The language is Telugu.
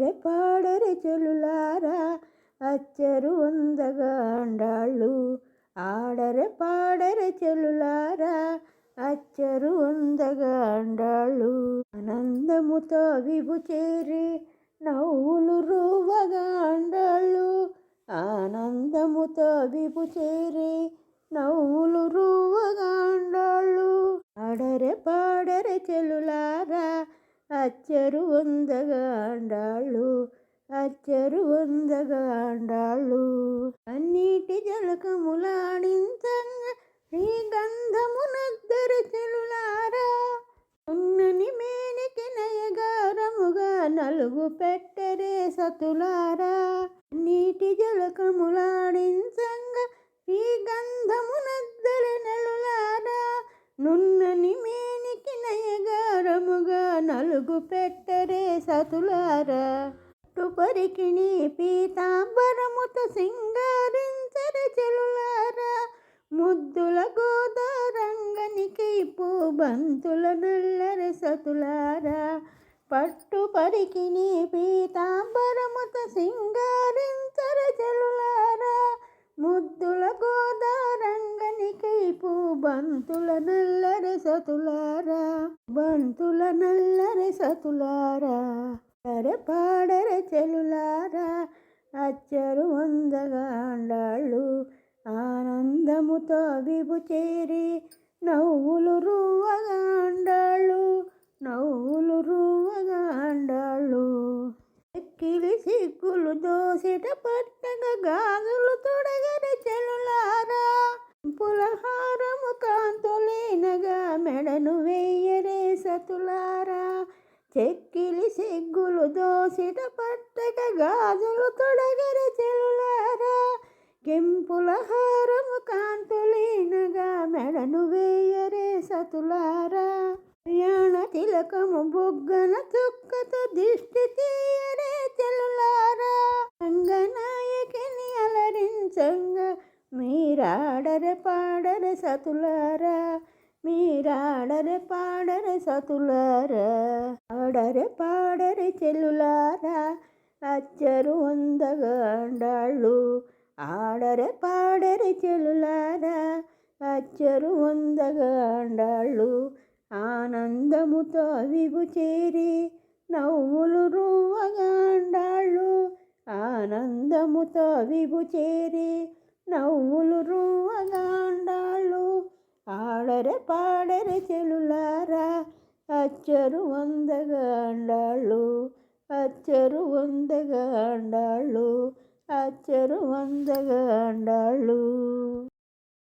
పాడరే పాడరే చెలులారా అచ్చరు ఉందగాండాళ్ళు ఆడరే పాడరే చెలులారా అచ్చరు ఉందగాండాళ్ళు ఆనందముతో విభు చేరి నవ్వులు రూవగాండాళ్ళు. ఆనందముతో విభు చేరి నవ్వులు రూవగాండాళ్ళు. ఆడరే పాడరే చెలులారా అచ్చరు ఉందగా అచ్చరు అన్నిటి జలకములాడింతంగా నీ గంధమునద్దరు చెలులారా. ఉన్నని మేనికి నయగారముగా నలుగు పెట్టరే సతులారా. నీటి జలకములాడించంగా ఈ గంధమునద్దరి నెలులారా. నున్నని మేనికి నయగారముగా నలుగు పెట్టరే సతులారా. పట్టుపరికిణి పీతాంబరముత సింగారించర చెలులారా. ముద్దుల గోదారంగనికి పూబంతుల నల్లర సతులారా. పట్టు పరికిని పీతాంబరముత సింగారించర చెలులారా. ముద్దుల గోదారంగనికి పూబంతుల నల్లర సతులారా. బంతుల నల్లర సతులారా. అరే పాడరే చెలులారా అచ్చరు వందగాండాళ్ళు. ఆనందముతో విభు చేరి నవ్వులు రూవగాండాళ్ళు నవ్వులు రూవగాండాళ్ళు ఎక్కిలి సిక్కులు దోసిట పట్టగా గాజులు తొడగర చెలులారా పులహారము కాంతులేనగా మెడను వేయరే సతులారా. చెక్కిలి సిగ్గులు దోసిట పట్టక గాజులు తొడగర చెలులారా. కెంపుల హారము కాంతులీనగా మెడను వేయరే సతులారా. ప్రయాణ తిలకము బొగ్గన చుక్కతో దిష్టి తీయరే చెలులారా. రంగనాయకిని అలరించంగా మీరాడర పాడరే సతులారా. మీరాడరే పాడరే సతులారా ఆడరే పాడరే చెల్లులారా అచ్చరు వందగాండాళ్ళు ఆడరే పాడరే చెల్లులారా అచ్చరు వందగాండాళ్ళు ఆనందముతో విభు చేరి నవ్వులు రువ్వగాండాళ్ళు ఆనందముతో విభు చేరి నవ్వులు రువ్వగాండాళ్ళు ఆడరే పాడరే చెలులారా అచ్చరు వందగాండాళ్ళు అచ్చరు వందగాండాళ్ళు అచ్చరు వందగాండాళ్ళు.